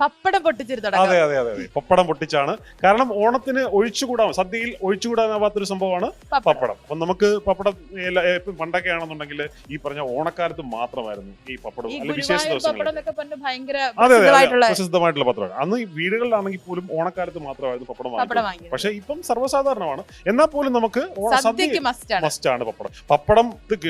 പപ്പടം പൊട്ടിച്ചൊരു അതെ അതെ അതെ അതെ. പപ്പടം പൊട്ടിച്ചാണ്. കാരണം ഓണത്തിന് ഒഴിച്ചുകൂടാൻ സദ്യയിൽ ഒഴിച്ചുകൂടാനാവാത്തൊരു സംഭവമാണ് പപ്പടം. അപ്പം നമുക്ക് പപ്പടം പണ്ടൊക്കെ ആണെന്നുണ്ടെങ്കിൽ ഈ പറഞ്ഞ ഓണക്കാലത്ത് മാത്രമായിരുന്നു ഈ പപ്പടം അല്ലെങ്കിൽ വിശേഷ അതെ പ്രസിദ്ധമായിട്ടുള്ള പത്രമാണ് അന്ന് ഈ വീടുകളിലാണെങ്കിൽ പോലും ഓണക്കാലത്ത് മാത്രമായിരുന്നു പപ്പടം പക്ഷെ ഇപ്പം സർവസാധാരണമാണ്. എന്നാൽ പോലും നമുക്ക് സദ്യക്ക് മസ്റ്റ് ആണ്. പപ്പടം. പപ്പടം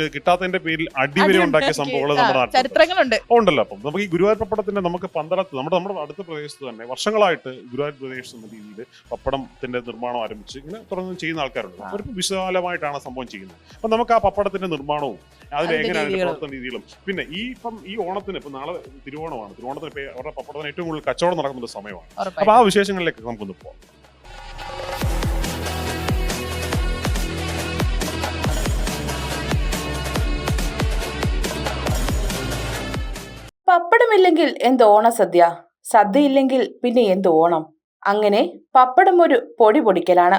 കിട്ടാത്തതിന്റെ പേരിൽ അടിവരെ ഉണ്ടാക്കിയ സംഭവങ്ങൾ നമ്മുടെ നാട്ടിൽ ഉണ്ടല്ലോ. അപ്പം നമുക്ക് ഈ ഗുരുവായൂർ പപ്പടത്തിന്റെ നമുക്ക് പന്തളത്ത് നമ്മുടെ നമ്മുടെ അടുത്ത പ്രദേശത്ത് തന്നെ വർഷങ്ങളായിട്ട് ഗുരുവായൂർ പ്രദേശത്ത് എന്ന രീതിയിൽ പപ്പടത്തിന്റെ നിർമ്മാണം ആരംഭിച്ച് ഇങ്ങനെ തുടർന്ന് ചെയ്യുന്ന ആൾക്കാരുണ്ട്. അവർക്ക് വിശാലമായിട്ടാണ് സംഭവം ചെയ്യുന്നത്. അപ്പം നമുക്ക് ആ പപ്പടത്തിന്റെ നിർമ്മാണവും അതിൽ എങ്ങനെയാണ് പ്രവർത്തന രീതികളും. പിന്നെ ഈ ഇപ്പം ഈ ഓണത്തിന് ഇപ്പം നാളെ തിരുവോണമാണ്. തിരുവോണത്തിന് ഇപ്പം അവരുടെ പപ്പടത്തിന് ഏറ്റവും കൂടുതൽ കച്ചവടം നടക്കുന്ന ഒരു സമയമാണ് അപ്പൊ ആ വിശേഷങ്ങളിലേക്ക് നമുക്കൊന്ന് പോകാം പപ്പടമില്ലെങ്കിൽ എന്ത് ഓണസദ്യ സദ്യ ഇല്ലെങ്കിൽ പിന്നെ എന്ത് ഓണം? അങ്ങനെ പപ്പടം ഒരു പൊടി പൊടിക്കലാണ്.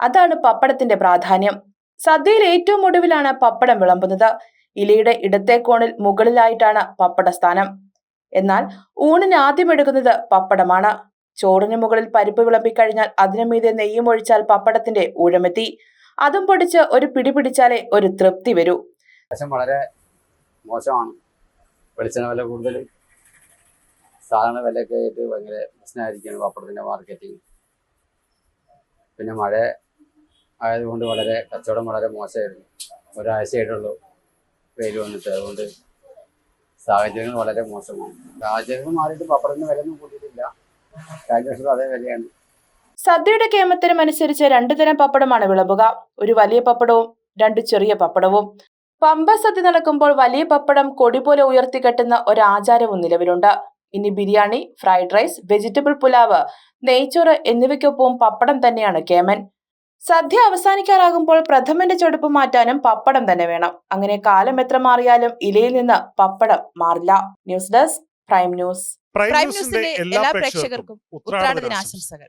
അതാണ് പപ്പടത്തിന്റെ പ്രാധാന്യം. സദ്യയിൽ ഏറ്റവും ഒടുവിലാണ് പപ്പടം വിളമ്പുന്നത്. ഇലയുടെ ഇടത്തെ കോണിൽ മുകളിലായിട്ടാണ് പപ്പട സ്ഥാനം. എന്നാൽ ഊണിന് ആദ്യം എടുക്കുന്നത് പപ്പടമാണ്. ചോറിന് മുകളിൽ പരിപ്പ് വിളമ്പിക്കഴിഞ്ഞാൽ അതിനു മീതെ നെയ്യും ഒഴിച്ചാൽ പപ്പടത്തിന്റെ ഊഴമെത്തി അതും പൊടിച്ച് ഒരു പിടി പിടിച്ചാലേ ഒരു തൃപ്തി വരൂ. വളരെ മോശമാണ്. വെളിച്ചെണ്ണ വില കൂടുതലും സാധാരണ വിലയൊക്കെ ആയിട്ട് ഭയങ്കര പ്രശ്നമായിരിക്കുകയാണ് പപ്പടത്തിന്റെ മാർക്കറ്റിംഗ് പിന്നെ മഴ ആയതുകൊണ്ട് വളരെ കച്ചവടം വളരെ മോശമായിരുന്നു. ഒരാഴ്ചയായിട്ടുള്ളൂ പേര് വന്നിട്ട്. അതുകൊണ്ട് സാഹചര്യങ്ങൾ വളരെ മോശമാണ്. സാഹചര്യങ്ങൾ മാറിയിട്ട് പപ്പടത്തിന് ഒന്നും കൂട്ടിയിട്ടില്ല. കഴിഞ്ഞ അതേ വിലയാണ്. സദ്യയുടെ കേമത്തിനും അനുസരിച്ച് രണ്ടു തരം പപ്പടമാണ് വിളമ്പുക. ഒരു വലിയ പപ്പടവും രണ്ട് ചെറിയ പപ്പടവും. പമ്പ സദ്യ നടക്കുമ്പോൾ വലിയ പപ്പടം കൊടി പോലെ ഉയർത്തി കെട്ടുന്ന ഒരു ആചാരവും നിലവിലുണ്ട്. ഇനി biryani fried rice vegetable pulao നെയ്ച്ചോറ് എന്നിവയ്ക്കൊപ്പം പപ്പടം തന്നെയാണ് കേമൻ. സദ്യ അവസാനിക്കാറാകുമ്പോൾ പ്രഥമന്റെ ചൊടുപ്പ് മാറ്റാനും പപ്പടം തന്നെ വേണം. അങ്ങനെ കാലം എത്ര മാറിയാലും ഇലയിൽ നിന്ന് പപ്പടം മാറില്ല. News desk prime news. Prime ന്യൂസിന്റെ എല്ലാ പ്രേക്ഷകർക്കും ഉത്രാട ദിനാശംസകൾ